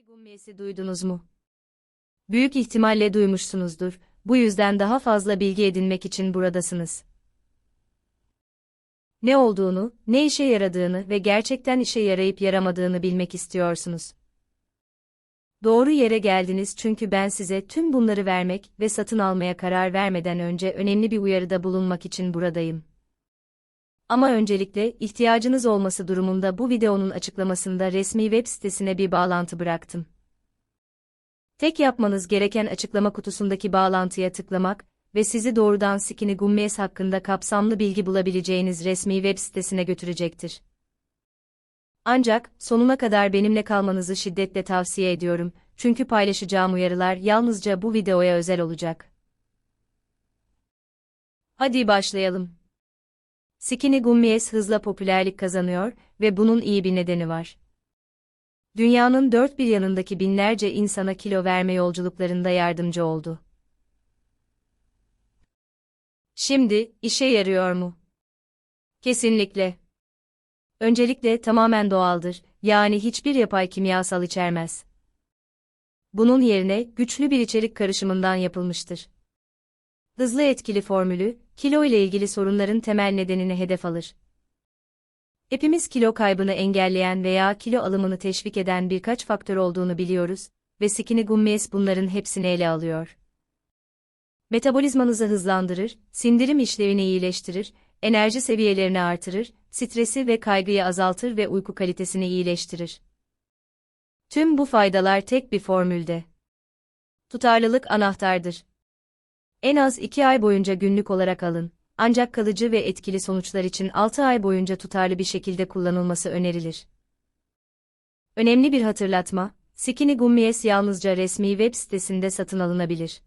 Skinny Gummies'i duydunuz mu? Büyük ihtimalle duymuşsunuzdur. Bu yüzden daha fazla bilgi edinmek için buradasınız. Ne olduğunu, ne işe yaradığını ve gerçekten işe yarayıp yaramadığını bilmek istiyorsunuz. Doğru yere geldiniz çünkü ben size tüm bunları vermek ve satın almaya karar vermeden önce önemli bir uyarıda bulunmak için buradayım. Ama öncelikle ihtiyacınız olması durumunda bu videonun açıklamasında resmi web sitesine bir bağlantı bıraktım. Tek yapmanız gereken açıklama kutusundaki bağlantıya tıklamak ve sizi doğrudan Skinny Gummies hakkında kapsamlı bilgi bulabileceğiniz resmi web sitesine götürecektir. Ancak sonuna kadar benimle kalmanızı şiddetle tavsiye ediyorum çünkü paylaşacağım uyarılar yalnızca bu videoya özel olacak. Hadi başlayalım. Skinny Gummies hızla popülerlik kazanıyor ve bunun iyi bir nedeni var. Dünyanın dört bir yanındaki binlerce insana kilo verme yolculuklarında yardımcı oldu. Şimdi, işe yarıyor mu? Kesinlikle. Öncelikle tamamen doğaldır, yani hiçbir yapay kimyasal içermez. Bunun yerine güçlü bir içerik karışımından yapılmıştır. Hızlı etkili formülü, kilo ile ilgili sorunların temel nedenini hedef alır. Hepimiz kilo kaybını engelleyen veya kilo alımını teşvik eden birkaç faktör olduğunu biliyoruz ve Skinny Gummies bunların hepsini ele alıyor. Metabolizmanızı hızlandırır, sindirim işlevini iyileştirir, enerji seviyelerini artırır, stresi ve kaygıyı azaltır ve uyku kalitesini iyileştirir. Tüm bu faydalar tek bir formülde. Tutarlılık anahtardır. En az 2 ay boyunca günlük olarak alın. Ancak kalıcı ve etkili sonuçlar için 6 ay boyunca tutarlı bir şekilde kullanılması önerilir. Önemli bir hatırlatma, Skinny Gummies yalnızca resmi web sitesinde satın alınabilir.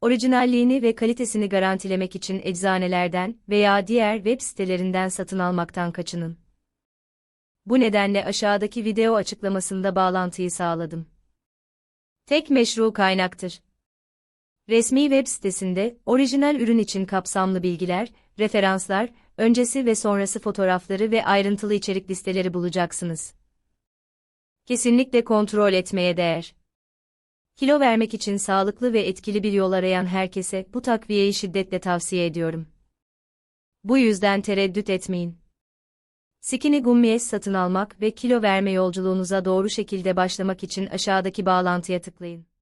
Orijinalliğini ve kalitesini garantilemek için eczanelerden veya diğer web sitelerinden satın almaktan kaçının. Bu nedenle aşağıdaki video açıklamasında bağlantıyı sağladım. Tek meşru kaynaktır. Resmi web sitesinde orijinal ürün için kapsamlı bilgiler, referanslar, öncesi ve sonrası fotoğrafları ve ayrıntılı içerik listeleri bulacaksınız. Kesinlikle kontrol etmeye değer. Kilo vermek için sağlıklı ve etkili bir yol arayan herkese bu takviyeyi şiddetle tavsiye ediyorum. Bu yüzden tereddüt etmeyin. Skinny Gummies satın almak ve kilo verme yolculuğunuza doğru şekilde başlamak için aşağıdaki bağlantıya tıklayın.